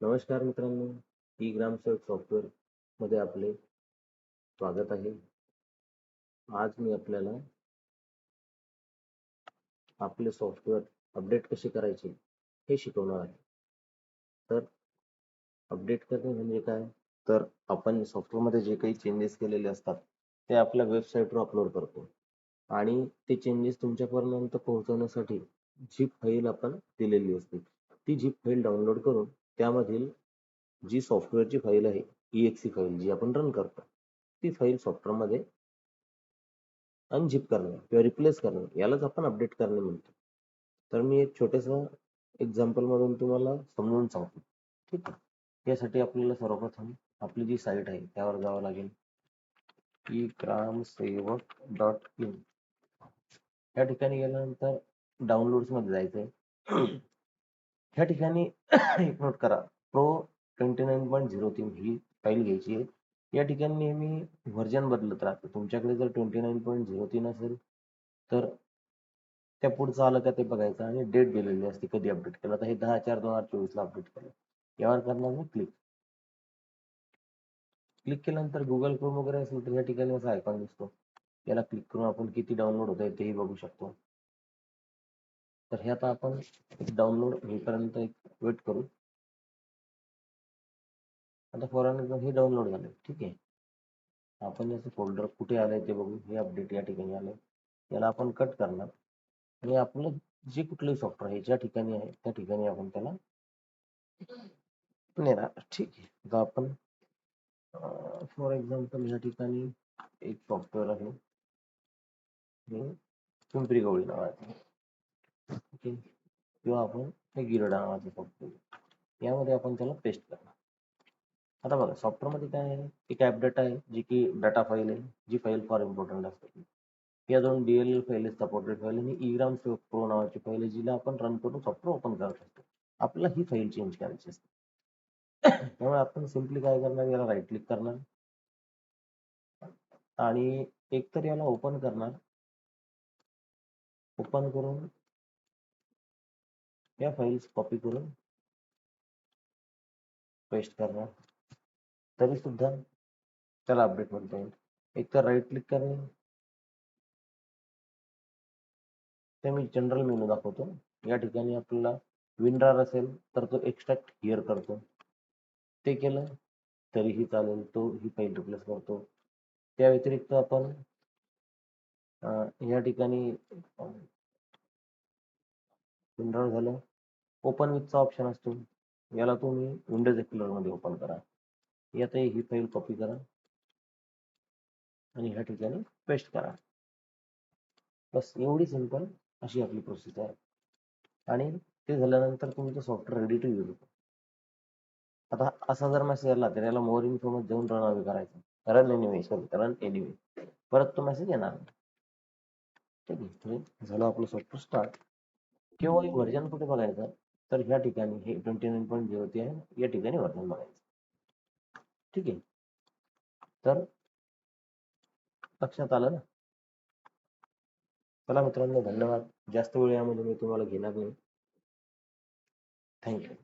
नमस्कार मित्रांनो ई ग्रामसेवक सॉफ्टवेअरमध्ये आपले स्वागत आहे. आज मी आपल्याला आपले सॉफ्टवेअर अपडेट कसे करायचे हे शिकवणार आहे. तर अपडेट करणे म्हणजे काय? तर आपण सॉफ्टवेअरमध्ये जे काही चेंजेस केलेले असतात ते आपल्या वेबसाईटवर अपलोड करतो. आणि ते चेंजेस तुमच्यापर्यंत पोहोचवण्यासाठी झिप फाईल आपण दिलेली असते ती झिप फाईल डाउनलोड करून त्यामधील जी सॉफ्टवेअरची फाईल आहे ई फाईल जी आपण रन करतो ती फाईल सॉफ्टवेअरमध्ये अनझिप करणे किंवा रिप्लेस करणे यालाच आपण अपडेट करणे म्हणतो. तर मी एक छोटेसा एक्झाम्पल मधून तुम्हाला समजून सांगतो. ठीक आहे? यासाठी आपल्याला सर्वप्रथम आपली जी साईट आहे त्यावर जावं लागेल. ई ग्रामसेवक डॉट इन या ठिकाणी गेल्यानंतर डाउनलोड्समध्ये जायचंय. ह्या ठिकाणी एक नोट करा. Pro twenty nine point zero तीन ही फाईल घ्यायची आहे. या ठिकाणी नेहमी व्हर्जन बदलत राहतं. तुमच्याकडे जर ट्वेंटी नाईन पॉईंट झिरो तीन असेल तर त्या पुढचं आलं का ते बघायचं आणि डेट दिलेली असते कधी अपडेट केलं. तर हे दहा चार दोन हजार चोवीस ला अपडेट केलं. यावर करणार मी क्लिक क्लिक केल्यानंतर गुगल क्रोम वगैरे असेल तर या ठिकाणी असा आयकॉन दिसतो. याला क्लिक करून आपण किती डाउनलोड होत आहे तेही बघू शकतो. तर हे आता आपण डाउनलोड होईपर्यंत एक वेट करू. आता फॉर हे डाउनलोड झाले ठीक आहे. आपण याचं फोल्डर कुठे आलंय ते बघू हे अपडेट या ठिकाणी आलंय. याला आपण कट करणार. आणि आपलं जे कुठलंही सॉफ्टवेअर आहे ज्या ठिकाणी आहे त्या ठिकाणी आपण त्याला नेणार. ठीक आहे. आता आपण फॉर एक्झाम्पल या ठिकाणी एक सॉफ्टवेअर आहे. पिंपरी गवळी नावाचं. किंवा आपण गिरडा नावाचं सॉफ्टवेअर यामध्ये आपण त्याला पेस्ट करणार. आता बघा सॉफ्टवेअरमध्ये काय आहे? एक ॲप डाटा आहे जी की डाटा फाईल आहे जी फाईल फार इम्पॉर्टंट असते. या दोन डीएल फाईल सपोर्टेड फाईल आणि ईग्राम प्रो नावाची फाईल आहे जिला आपण रन करून सॉफ्टवेअर ओपन करत असतो. आपल्याला ही फाईल चेंज करायची असते. त्यामुळे आपण सिम्पली काय करणार? याला राईट क्लिक करणार. आणि एकतर याला ओपन करणार. ओपन करून या फाईल्स कॉपी करून पेस्ट करणार तरी सुद्धा त्याला अपडेट म्हणता येईल एक तर राईट क्लिक करणे ते मी जनरल मेनू दाखवतो। या ठिकाणी आपल्याला विनरार असेल तर तो एक्स्ट्रॅक्ट हिअर करतो। ते केलं तरीही चालेल तो ही फाईल रिप्लेस करतो। त्या व्यतिरिक्त आपण या ठिकाणी विंडोर झालं. ओपन विथचा ऑप्शन असतो. याला तुम्ही विंडोज एक्सप्लोरमध्ये ओपन करा. यात ही फाईल कॉपी करा. आणि ह्या ठिकाणी पेस्ट करा. बस एवढी सिंपल अशी आपली प्रोसेस आहे. आणि ते झाल्यानंतर तुमचं सॉफ्टवेअर रेडी टू यूज होतं आता असा जर मेसेज आला तर याला मोर इन्फॉर्मेशन जाऊन रन अवे करायचं. Run anyway sorry run anyway परत तो मेसेज येणार नाही. ठीक आहे झालं आपलं सॉफ्टवेअर स्टार्ट किंवा एक व्हर्जन कुठे बघायचं? तर ह्या ठिकाणी हे ट्वेंटी नाईन पॉईंट झिरो ते आहे. या ठिकाणी व्हर्जन बघायचं. ठीक आहे. तर लक्षात आलं ना? चला मित्रांनो धन्यवाद. जास्त वेळ यामध्ये मी तुम्हाला घेणार नाही. थँक्यू